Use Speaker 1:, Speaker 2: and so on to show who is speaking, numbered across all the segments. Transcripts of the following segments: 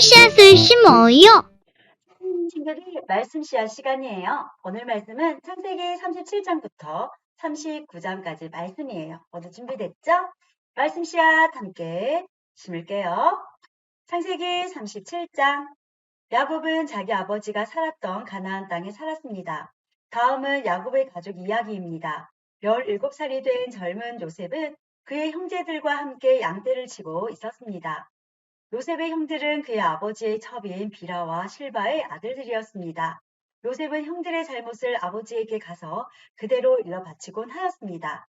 Speaker 1: 씨앗을 심어요.
Speaker 2: 친구들 말씀 씨앗 시간이에요. 오늘 말씀은 창세기 37장부터 39장까지 말씀이에요. 모두 준비됐죠? 말씀 씨앗 함께 심을게요. 창세기 37장 야곱은 자기 아버지가 살았던 가나안 땅에 살았습니다. 다음은 야곱의 가족 이야기입니다. 17살이 된 젊은 요셉은 그의 형제들과 함께 양떼를 치고 있었습니다. 요셉의 형들은 그의 아버지의 첩인 비라와 실바의 아들들이었습니다. 요셉은 형들의 잘못을 아버지에게 가서 그대로 일러 바치곤 하였습니다.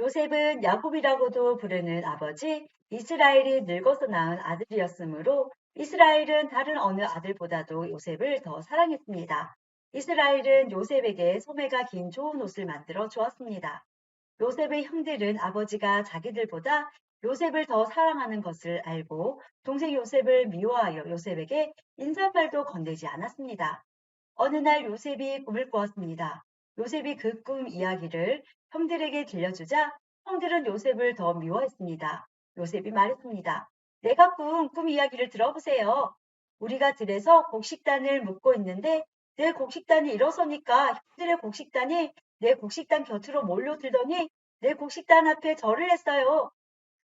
Speaker 2: 요셉은 야곱이라고도 부르는 아버지 이스라엘이 늙어서 낳은 아들이었으므로 이스라엘은 다른 어느 아들보다도 요셉을 더 사랑했습니다. 이스라엘은 요셉에게 소매가 긴 좋은 옷을 만들어 주었습니다. 요셉의 형들은 아버지가 자기들보다 요셉을 더 사랑하는 것을 알고 동생 요셉을 미워하여 요셉에게 인사말도 건네지 않았습니다. 어느 날 요셉이 꿈을 꾸었습니다. 요셉이 그 꿈 이야기를 형들에게 들려주자 형들은 요셉을 더 미워했습니다. 요셉이 말했습니다. 내가 꾼 꿈 이야기를 들어보세요. 우리가 들에서 곡식단을 묶고 있는데 내 곡식단이 일어서니까 형들의 곡식단이 내 곡식단 곁으로 몰려들더니 내 곡식단 앞에 절을 했어요.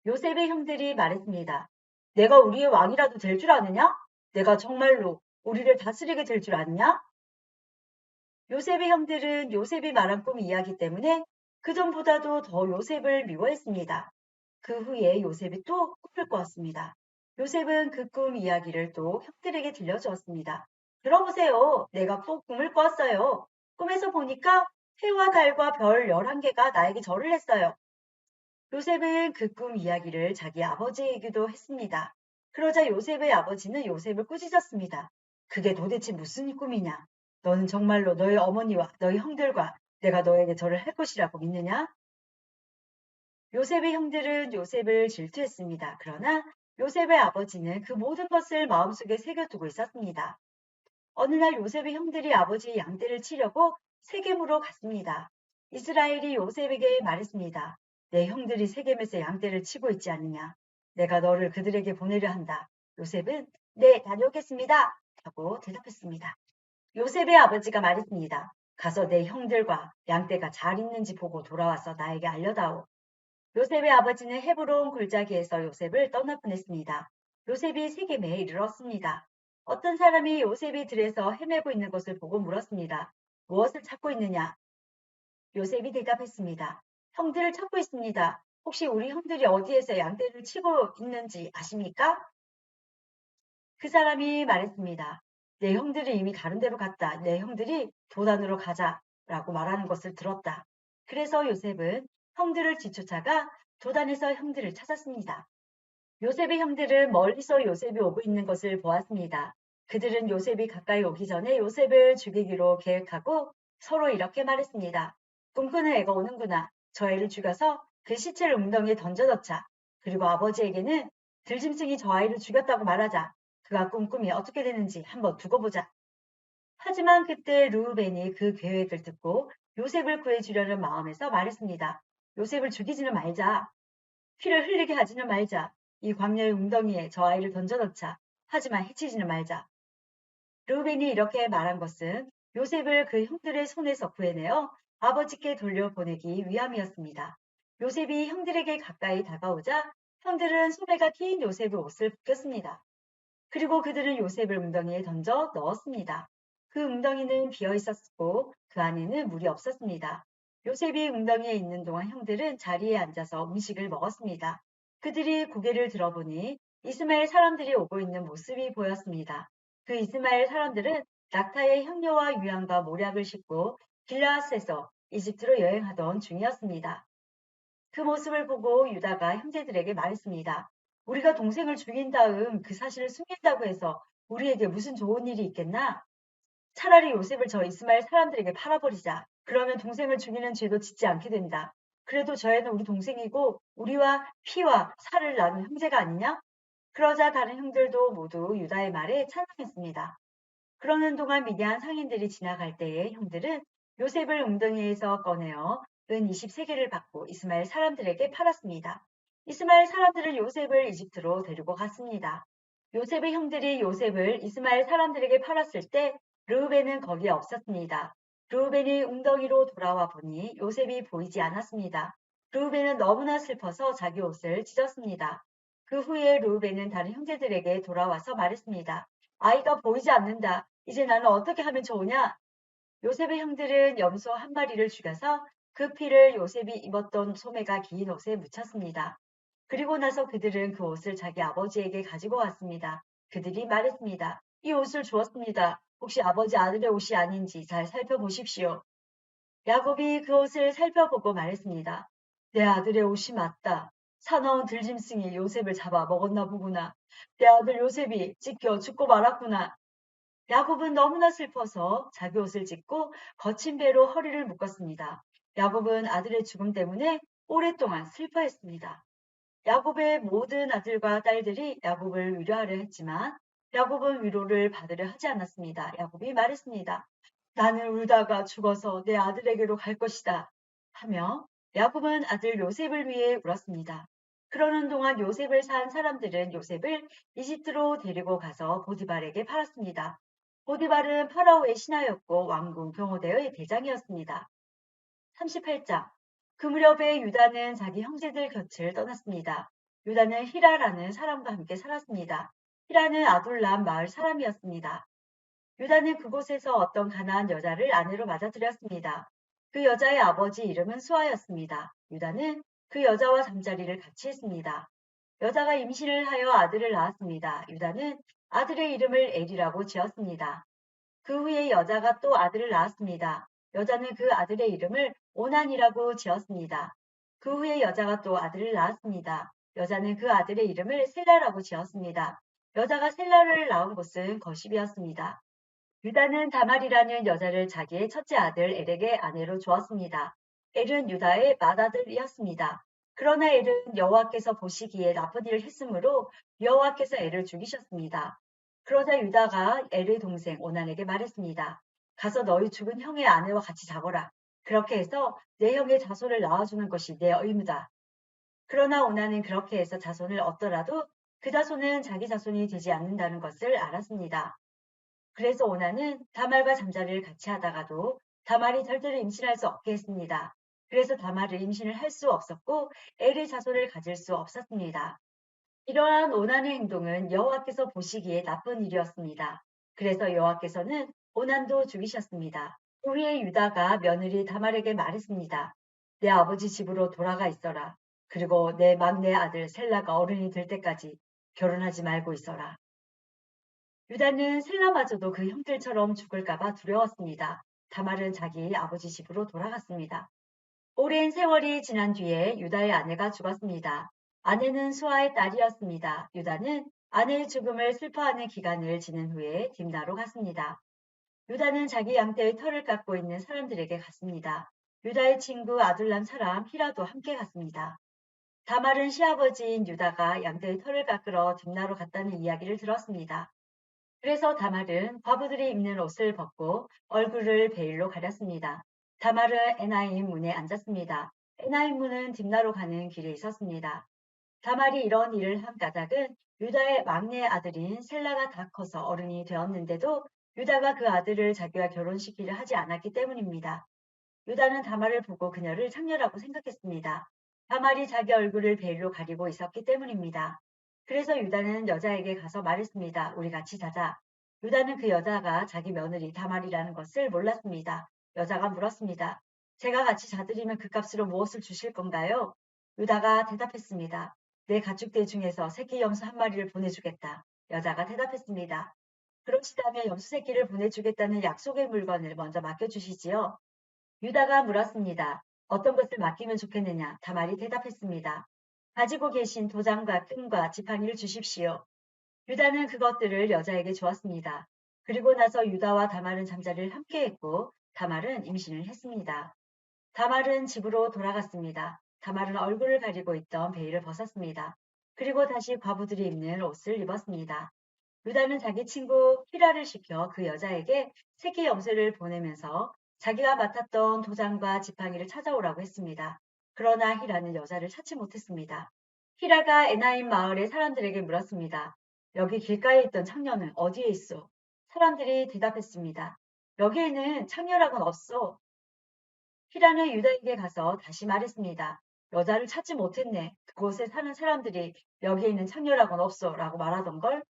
Speaker 2: 요셉의 형들이 말했습니다. 내가 우리의 왕이라도 될 줄 아느냐? 내가 정말로 우리를 다스리게 될 줄 아느냐? 요셉의 형들은 요셉이 말한 꿈 이야기 때문에 그전보다도 더 요셉을 미워했습니다. 그 후에 요셉이 또 꿈을 꾸었습니다. 요셉은 그 꿈 이야기를 또 형들에게 들려주었습니다. 들어보세요. 내가 또 꿈을 꿨어요. 꿈에서 보니까 해와 달과 별 11개가 나에게 절을 했어요. 요셉은 그 꿈 이야기를 자기 아버지에게도 했습니다. 그러자 요셉의 아버지는 요셉을 꾸짖었습니다. 그게 도대체 무슨 꿈이냐? 너는 정말로 너의 어머니와 너희 형들과 내가 너에게 절을 할 것이라고 믿느냐? 요셉의 형들은 요셉을 질투했습니다. 그러나 요셉의 아버지는 그 모든 것을 마음속에 새겨두고 있었습니다. 어느 날 요셉의 형들이 아버지의 양떼를 치려고 세겜으로 갔습니다. 이스라엘이 요셉에게 말했습니다. 내 형들이 세겜에서 양떼를 치고 있지 않느냐. 내가 너를 그들에게 보내려 한다. 요셉은 네, 다녀오겠습니다. 하고 대답했습니다. 요셉의 아버지가 말했습니다. 가서 내 형들과 양떼가 잘 있는지 보고 돌아와서 나에게 알려다오. 요셉의 아버지는 헤브론 골짜기에서 요셉을 떠나 보냈습니다. 요셉이 세겜에 이르렀습니다. 어떤 사람이 요셉이 들에서 헤매고 있는 것을 보고 물었습니다. 무엇을 찾고 있느냐? 요셉이 대답했습니다. 형들을 찾고 있습니다. 혹시 우리 형들이 어디에서 양떼를 치고 있는지 아십니까? 그 사람이 말했습니다. 내 형들이 이미 다른 데로 갔다. 내 형들이 도단으로 가자. 라고 말하는 것을 들었다. 그래서 요셉은 형들을 뒤쫓아가 도단에서 형들을 찾았습니다. 요셉의 형들은 멀리서 요셉이 오고 있는 것을 보았습니다. 그들은 요셉이 가까이 오기 전에 요셉을 죽이기로 계획하고 서로 이렇게 말했습니다. 꿈꾸는 애가 오는구나. 저 애를 죽여서 그 시체를 웅덩이에 던져 넣자. 그리고 아버지에게는 들짐승이 저 아이를 죽였다고 말하자. 그가 꾼 꿈이 어떻게 되는지 한번 두고 보자. 하지만 그때 루우벤이 그 계획을 듣고 요셉을 구해주려는 마음에서 말했습니다. 요셉을 죽이지는 말자. 피를 흘리게 하지는 말자. 이 광야의 웅덩이에 저 아이를 던져 넣자. 하지만 해치지는 말자. 루벤이 이렇게 말한 것은 요셉을 그 형들의 손에서 구해내어 아버지께 돌려보내기 위함이었습니다. 요셉이 형들에게 가까이 다가오자 형들은 소매가 긴 요셉의 옷을 벗겼습니다. 그리고 그들은 요셉을 웅덩이에 던져 넣었습니다. 그 웅덩이는 비어 있었고 그 안에는 물이 없었습니다. 요셉이 웅덩이에 있는 동안 형들은 자리에 앉아서 음식을 먹었습니다. 그들이 고개를 들어보니 이스마엘 사람들이 오고 있는 모습이 보였습니다. 그 이스마엘 사람들은 낙타의 향료와 유향과 모략을 싣고 길라앗에서 이집트로 여행하던 중이었습니다. 그 모습을 보고 유다가 형제들에게 말했습니다. 우리가 동생을 죽인 다음 그 사실을 숨긴다고 해서 우리에게 무슨 좋은 일이 있겠나? 차라리 요셉을 저 이스마엘 사람들에게 팔아버리자. 그러면 동생을 죽이는 죄도 짓지 않게 된다. 그래도 저 애는 우리 동생이고 우리와 피와 살을 나눈 형제가 아니냐? 그러자 다른 형들도 모두 유다의 말에 찬성했습니다. 그러는 동안 미디안 상인들이 지나갈 때에 형들은 요셉을 웅덩이에서 꺼내어 은 23개를 받고 이스마엘 사람들에게 팔았습니다. 이스마엘 사람들은 요셉을 이집트로 데리고 갔습니다. 요셉의 형들이 요셉을 이스마엘 사람들에게 팔았을 때 르우벤은 거기에 없었습니다. 르우벤이 웅덩이로 돌아와 보니 요셉이 보이지 않았습니다. 르우벤은 너무나 슬퍼서 자기 옷을 찢었습니다. 그 후에 르우벤은 다른 형제들에게 돌아와서 말했습니다. 아이가 보이지 않는다. 이제 나는 어떻게 하면 좋으냐? 요셉의 형들은 염소 한 마리를 죽여서 그 피를 요셉이 입었던 소매가 긴 옷에 묻혔습니다. 그리고 나서 그들은 그 옷을 자기 아버지에게 가지고 왔습니다. 그들이 말했습니다. 이 옷을 주었습니다. 혹시 아버지 아들의 옷이 아닌지 잘 살펴보십시오. 야곱이 그 옷을 살펴보고 말했습니다. 내 아들의 옷이 맞다. 사나운 들짐승이 요셉을 잡아 먹었나 보구나. 내 아들 요셉이 찢겨 죽고 말았구나. 야곱은 너무나 슬퍼서 자기 옷을 찢고 거친 배로 허리를 묶었습니다. 야곱은 아들의 죽음 때문에 오랫동안 슬퍼했습니다. 야곱의 모든 아들과 딸들이 야곱을 위로하려 했지만 야곱은 위로를 받으려 하지 않았습니다. 야곱이 말했습니다. 나는 울다가 죽어서 내 아들에게로 갈 것이다. 하며 야곱은 아들 요셉을 위해 울었습니다. 그러는 동안 요셉을 산 사람들은 요셉을 이집트로 데리고 가서 보디발에게 팔았습니다. 보디발은 파라오의 신하였고 왕궁 경호대의 대장이었습니다. 38장 그 무렵에 유다는 자기 형제들 곁을 떠났습니다. 유다는 히라라는 사람과 함께 살았습니다. 히라는 아둘람 마을 사람이었습니다. 유다는 그곳에서 어떤 가나안 여자를 아내로 맞아들였습니다. 그 여자의 아버지 이름은 수아였습니다. 유다는 그 여자와 잠자리를 같이 했습니다. 여자가 임신을 하여 아들을 낳았습니다. 유다는 아들의 이름을 엘이라고 지었습니다. 그 후에 여자가 또 아들을 낳았습니다. 여자는 그 아들의 이름을 오난이라고 지었습니다. 그 후에 여자가 또 아들을 낳았습니다. 여자는 그 아들의 이름을 셀라라고 지었습니다. 여자가 셀라를 낳은 곳은 거십이었습니다. 유다는 다말이라는 여자를 자기의 첫째 아들 엘에게 아내로 주었습니다. 엘은 유다의 맏아들이었습니다. 그러나 엘은 여호와께서 보시기에 나쁜 일을 했으므로 여호와께서 엘을 죽이셨습니다. 그러자 유다가 엘의 동생 오난에게 말했습니다. 가서 너희 죽은 형의 아내와 같이 자거라. 그렇게 해서 내 형의 자손을 낳아주는 것이 내 의무다. 그러나 오나는 그렇게 해서 자손을 얻더라도 그 자손은 자기 자손이 되지 않는다는 것을 알았습니다. 그래서 오나는 다말과 잠자리를 같이 하다가도 다말이 절대로 임신할 수 없게 했습니다. 그래서 다말을 임신을 할 수 없었고 엘의 자손을 가질 수 없었습니다. 이러한 오난의 행동은 여호와께서 보시기에 나쁜 일이었습니다. 그래서 여호와께서는 오난도 죽이셨습니다. 후에 유다가 며느리 다말에게 말했습니다. 내 아버지 집으로 돌아가 있어라. 그리고 내 막내 아들 셀라가 어른이 될 때까지 결혼하지 말고 있어라. 유다는 셀라마저도 그 형들처럼 죽을까봐 두려웠습니다. 다말은 자기 아버지 집으로 돌아갔습니다. 오랜 세월이 지난 뒤에 유다의 아내가 죽었습니다. 아내는 수아의 딸이었습니다. 유다는 아내의 죽음을 슬퍼하는 기간을 지낸 후에 딥나로 갔습니다. 유다는 자기 양떼의 털을 깎고 있는 사람들에게 갔습니다. 유다의 친구 아둘람 사람 히라도 함께 갔습니다. 다말은 시아버지인 유다가 양떼의 털을 깎으러 딥나로 갔다는 이야기를 들었습니다. 그래서 다말은 과부들이 입는 옷을 벗고 얼굴을 베일로 가렸습니다. 다말은 에나임 문에 앉았습니다. 에나임 문은 딥나로 가는 길에 있었습니다. 다말이 이런 일을 한 까닭은 유다의 막내 아들인 셀라가 다 커서 어른이 되었는데도 유다가 그 아들을 자기와 결혼시키려 하지 않았기 때문입니다. 유다는 다말을 보고 그녀를 창녀라고 생각했습니다. 다말이 자기 얼굴을 베일로 가리고 있었기 때문입니다. 그래서 유다는 여자에게 가서 말했습니다. 우리 같이 자자. 유다는 그 여자가 자기 며느리 다말이라는 것을 몰랐습니다. 여자가 물었습니다. 제가 같이 자드리면 그 값으로 무엇을 주실 건가요? 유다가 대답했습니다. 내 가축들 중에서 새끼 염소 한 마리를 보내주겠다. 여자가 대답했습니다. 그러시다면 염소 새끼를 보내주겠다는 약속의 물건을 먼저 맡겨주시지요. 유다가 물었습니다. 어떤 것을 맡기면 좋겠느냐? 다말이 대답했습니다. 가지고 계신 도장과 끈과 지팡이를 주십시오. 유다는 그것들을 여자에게 주었습니다. 그리고 나서 유다와 다말은 잠자리를 함께 했고 다말은 임신을 했습니다. 다말은 집으로 돌아갔습니다. 다말은 얼굴을 가리고 있던 베일을 벗었습니다. 그리고 다시 과부들이 입는 옷을 입었습니다. 유다는 자기 친구 히라를 시켜 그 여자에게 새끼 염소를 보내면서 자기가 맡았던 도장과 지팡이를 찾아오라고 했습니다. 그러나 히라는 여자를 찾지 못했습니다. 히라가 에나임 마을의 사람들에게 물었습니다. 여기 길가에 있던 창녀는 어디에 있어? 사람들이 대답했습니다. 여기에는 창녀라곤 없어. 히라는 유다에게 가서 다시 말했습니다. 여자를 찾지 못했네. 그곳에 사는 사람들이 여기에 있는 창녀라곤 없어. 라고 말하던 걸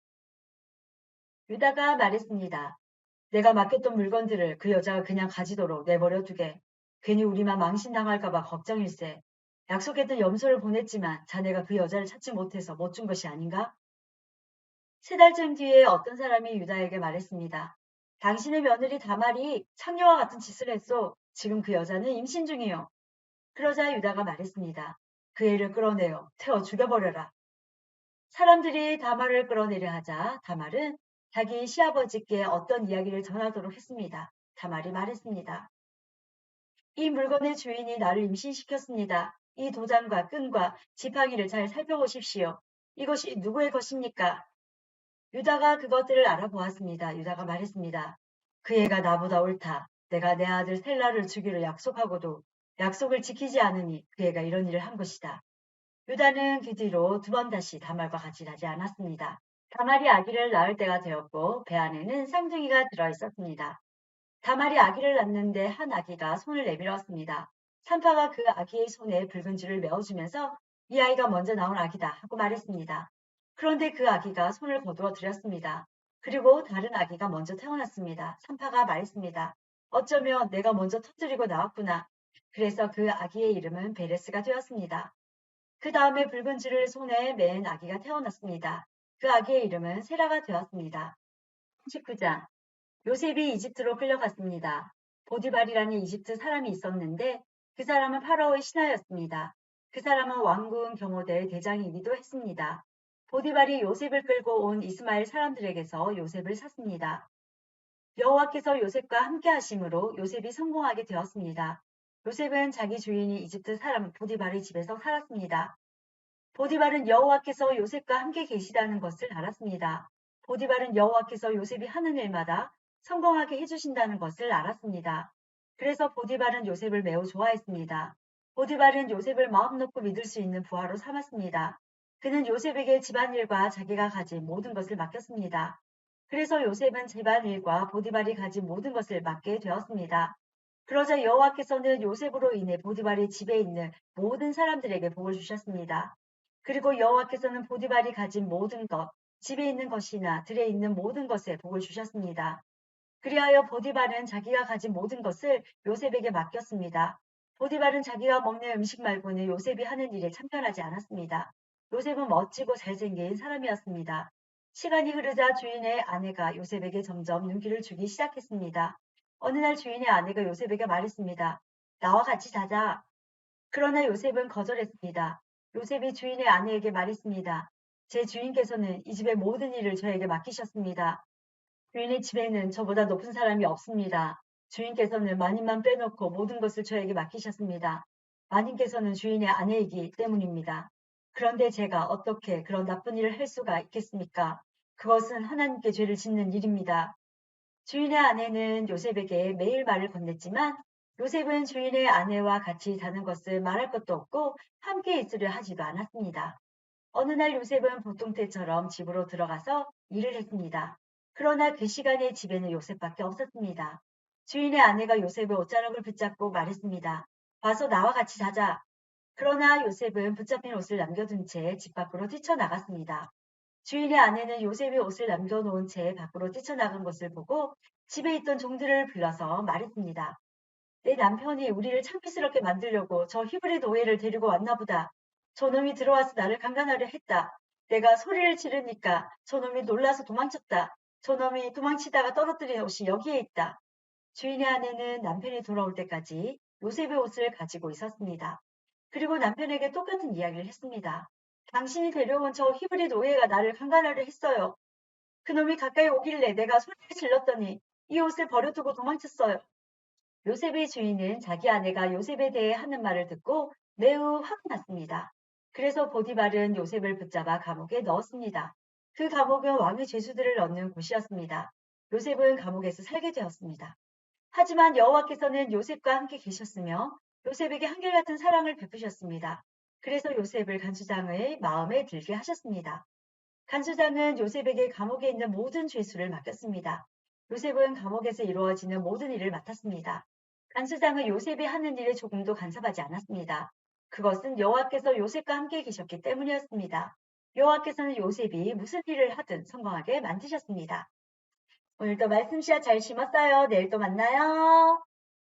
Speaker 2: 유다가 말했습니다. 내가 맡겼던 물건들을 그 여자가 그냥 가지도록 내버려 두게. 괜히 우리만 망신당할까봐 걱정일세. 약속했던 염소를 보냈지만 자네가 그 여자를 찾지 못해서 못 준 것이 아닌가? 세 달쯤 뒤에 어떤 사람이 유다에게 말했습니다. 당신의 며느리 다말이 창녀와 같은 짓을 했소. 지금 그 여자는 임신 중이요. 그러자 유다가 말했습니다. 그 애를 끌어내어 태워 죽여버려라. 사람들이 다말을 끌어내려 하자 다말은 자기 시아버지께 어떤 이야기를 전하도록 했습니다. 다말이 말했습니다. 이 물건의 주인이 나를 임신시켰습니다. 이 도장과 끈과 지팡이를 잘 살펴보십시오. 이것이 누구의 것입니까? 유다가 그것들을 알아보았습니다. 유다가 말했습니다. 그 애가 나보다 옳다. 내가 내 아들 셀라를 주기로 약속하고도 약속을 지키지 않으니 그 애가 이런 일을 한 것이다. 유다는 그 뒤로 두 번 다시 다말과 같이 나지 않았습니다. 다말이 아기를 낳을 때가 되었고 배 안에는 쌍둥이가 들어 있었습니다. 다말이 아기를 낳는데 한 아기가 손을 내밀었습니다. 산파가 그 아기의 손에 붉은 줄을 메어주면서 이 아이가 먼저 나온 아기다 하고 말했습니다. 그런데 그 아기가 손을 거두어 드렸습니다. 그리고 다른 아기가 먼저 태어났습니다. 산파가 말했습니다. 어쩌면 내가 먼저 터뜨리고 나왔구나. 그래서 그 아기의 이름은 베레스가 되었습니다. 그 다음에 붉은 줄을 손에 맨 아기가 태어났습니다. 그 아기의 이름은 세라가 되었습니다. 19장 요셉이 이집트로 끌려갔습니다. 보디발이라는 이집트 사람이 있었는데 그 사람은 파라오의 신하였습니다. 그 사람은 왕궁 경호대 대장이기도 했습니다. 보디발이 요셉을 끌고 온 이스마엘 사람들에게서 요셉을 샀습니다. 여호와께서 요셉과 함께 하심으로 요셉이 성공하게 되었습니다. 요셉은 자기 주인이 이집트 사람 보디발의 집에서 살았습니다. 보디발은 여호와께서 요셉과 함께 계시다는 것을 알았습니다. 보디발은 여호와께서 요셉이 하는 일마다 성공하게 해주신다는 것을 알았습니다. 그래서 보디발은 요셉을 매우 좋아했습니다. 보디발은 요셉을 마음 놓고 믿을 수 있는 부하로 삼았습니다. 그는 요셉에게 집안일과 자기가 가진 모든 것을 맡겼습니다. 그래서 요셉은 집안일과 보디발이 가진 모든 것을 맡게 되었습니다. 그러자 여호와께서는 요셉으로 인해 보디발이 집에 있는 모든 사람들에게 복을 주셨습니다. 그리고 여호와께서는 보디발이 가진 모든 것, 집에 있는 것이나 들에 있는 모든 것에 복을 주셨습니다. 그리하여 보디발은 자기가 가진 모든 것을 요셉에게 맡겼습니다. 보디발은 자기가 먹는 음식 말고는 요셉이 하는 일에 참견하지 않았습니다. 요셉은 멋지고 잘생긴 사람이었습니다. 시간이 흐르자 주인의 아내가 요셉에게 점점 눈길을 주기 시작했습니다. 어느 날 주인의 아내가 요셉에게 말했습니다. 나와 같이 자자. 그러나 요셉은 거절했습니다. 요셉이 주인의 아내에게 말했습니다. 제 주인께서는 이 집의 모든 일을 저에게 맡기셨습니다. 주인의 집에는 저보다 높은 사람이 없습니다. 주인께서는 마님만 빼놓고 모든 것을 저에게 맡기셨습니다. 마님께서는 주인의 아내이기 때문입니다. 그런데 제가 어떻게 그런 나쁜 일을 할 수가 있겠습니까? 그것은 하나님께 죄를 짓는 일입니다. 주인의 아내는 요셉에게 매일 말을 건넸지만 요셉은 주인의 아내와 같이 사는 것을 말할 것도 없고 함께 있으려 하지도 않았습니다. 어느 날 요셉은 보통 때처럼 집으로 들어가서 일을 했습니다. 그러나 그 시간에 집에는 요셉밖에 없었습니다. 주인의 아내가 요셉의 옷자락을 붙잡고 말했습니다. 와서 나와 같이 자자. 그러나 요셉은 붙잡힌 옷을 남겨둔 채 집 밖으로 뛰쳐나갔습니다. 주인의 아내는 요셉의 옷을 남겨놓은 채 밖으로 뛰쳐나간 것을 보고 집에 있던 종들을 불러서 말했습니다. 내 남편이 우리를 창피스럽게 만들려고 저 히브리 노예를 데리고 왔나 보다. 저놈이 들어와서 나를 강간하려 했다. 내가 소리를 지르니까 저놈이 놀라서 도망쳤다. 저놈이 도망치다가 떨어뜨린 옷이 여기에 있다. 주인의 아내는 남편이 돌아올 때까지 요셉의 옷을 가지고 있었습니다. 그리고 남편에게 똑같은 이야기를 했습니다. 당신이 데려온 저 히브리 노예가 나를 강간하려 했어요. 그놈이 가까이 오길래 내가 소리를 질렀더니 이 옷을 버려두고 도망쳤어요. 요셉의 주인은 자기 아내가 요셉에 대해 하는 말을 듣고 매우 화가 났습니다. 그래서 보디발은 요셉을 붙잡아 감옥에 넣었습니다. 그 감옥은 왕의 죄수들을 넣는 곳이었습니다. 요셉은 감옥에서 살게 되었습니다. 하지만 여호와께서는 요셉과 함께 계셨으며 요셉에게 한결같은 사랑을 베푸셨습니다. 그래서 요셉을 간수장의 마음에 들게 하셨습니다. 간수장은 요셉에게 감옥에 있는 모든 죄수를 맡겼습니다. 요셉은 감옥에서 이루어지는 모든 일을 맡았습니다. 간수장은 요셉이 하는 일에 조금도 간섭하지 않았습니다. 그것은 여호와께서 요셉과 함께 계셨기 때문이었습니다. 여호와께서는 요셉이 무슨 일을 하든 성공하게 만드셨습니다. 오늘도 말씀 씨앗 잘 심었어요. 내일 또 만나요.